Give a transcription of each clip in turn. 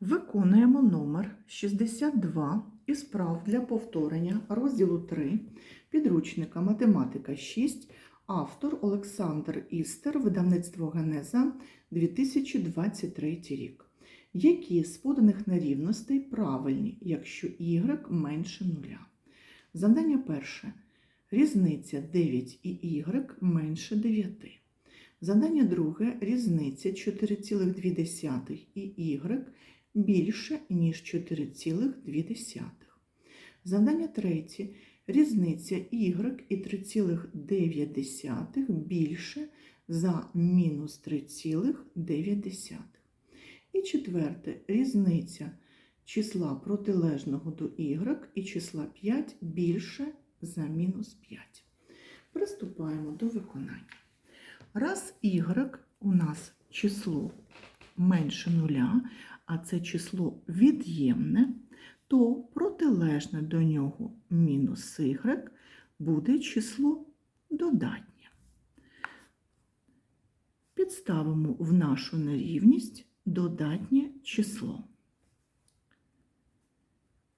Виконуємо номер 62 із прав для повторення розділу 3 підручника Математика 6, автор Олександр Істер, видавництво Генеза 2023 рік. Які з поданих нерівностей правильні, якщо y менше нуля? Завдання перше. Різниця 9 і y менше 9. Завдання друге. Різниця 4,2 і y більше, ніж 4,2. Завдання третє. Різниця y і 3,9 більше за мінус 3,9. І четверте. Різниця числа протилежного до y і числа 5 більше за мінус 5. Приступаємо до виконання. Раз y у нас число менше нуля, а це число від'ємне, то протилежне до нього мінус y буде число додатнє. Підставимо в нашу нерівність додатнє число.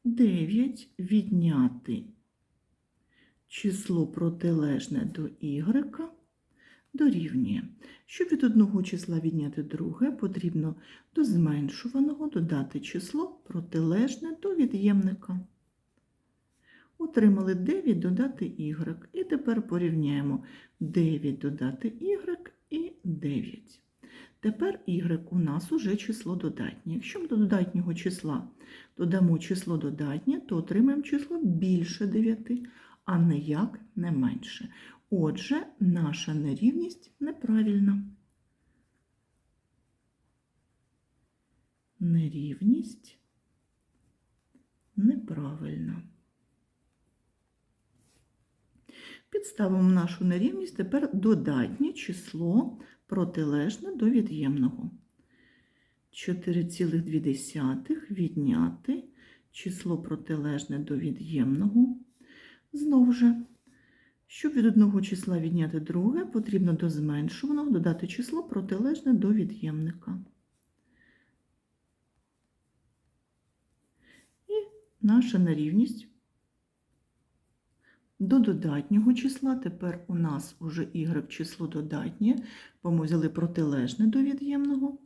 9 відняти число протилежне до y дорівнює. Щоб від одного числа відняти друге, потрібно до зменшуваного додати число протилежне до від'ємника. Отримали 9 додати y. І тепер порівняємо 9 додати y і 9. Тепер y у нас уже число додатнє. Якщо ми до додатнього числа додамо число додатнє, то отримаємо число більше 9, а ніяк не менше. Отже, наша нерівність неправильна. Нерівність неправильна. Підставимо нашу нерівність тепер додатнє число протилежне до від'ємного. 4,2 відняти число протилежне до від'ємного. Знову же, щоб від одного числа відняти друге, потрібно до зменшуваного додати число протилежне до від'ємника. І наша нерівність до додатнього числа, тепер у нас уже y число додатнє, бо ми взяли протилежне до від'ємного.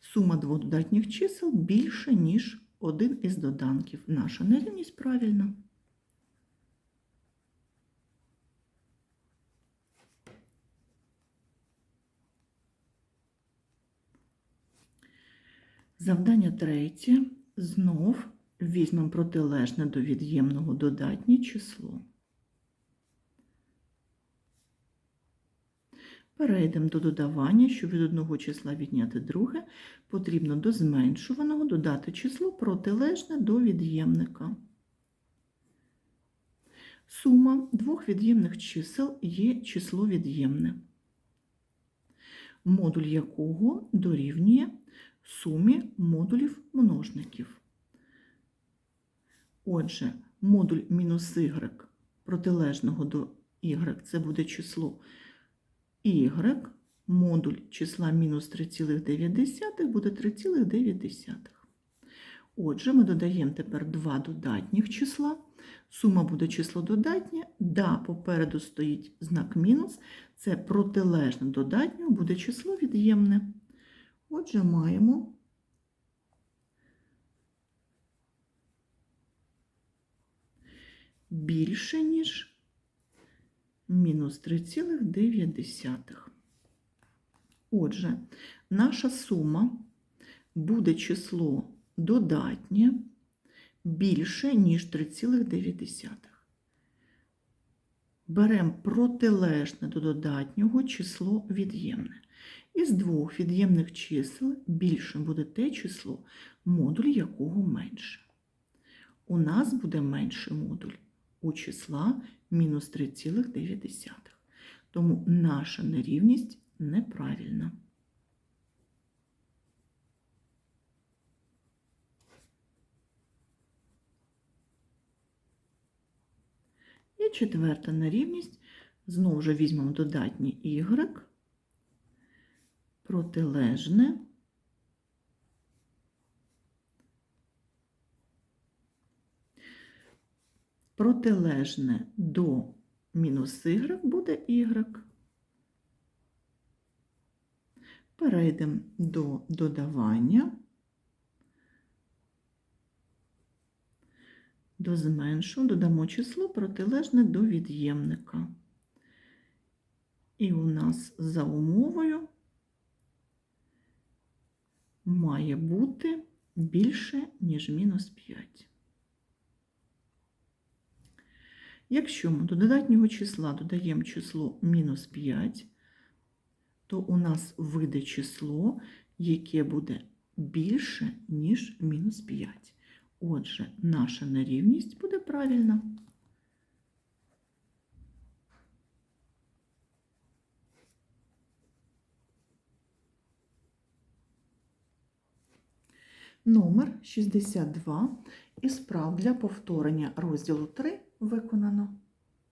Сума двох додатніх чисел більше, ніж один із доданків. Наша нерівність правильна. Завдання третє. Знов візьмемо протилежне до від'ємного додатнє число. Перейдемо до додавання, щоб від одного числа відняти друге, потрібно до зменшуваного додати число протилежне до від'ємника. Сума двох від'ємних чисел є число від'ємне, модуль якого дорівнює сумі модулів множників. Отже, модуль мінус y протилежного до y це буде число y, модуль числа мінус 3,9 буде 3,9. Отже, ми додаємо тепер два додатніх числа. Сума буде число додатнє, да, попереду стоїть знак мінус, це протилежне додатнього буде число від'ємне. Отже, маємо більше, ніж мінус 3,9. Отже, наша сума буде число додатнє більше, ніж 3,9. Беремо протилежне до додатнього число від'ємне. Із двох від'ємних чисел більше буде те число, модуль якого менше. У нас буде менший модуль у числа мінус 3,9. Тому наша нерівність неправильна. І четверта нерівність. Знову ж візьмемо додатнє y, протилежне. Протилежне до мінус y буде y. Перейдемо до додавання, до зменшу, додамо число протилежне до від'ємника. І у нас за умовою має бути більше, ніж мінус 5. Якщо ми до додатнього числа додаємо число мінус 5, то у нас вийде число, яке буде більше, ніж мінус 5. Отже, наша нерівність буде правильна. Номер 62 і справ для повторення розділу 3 виконано.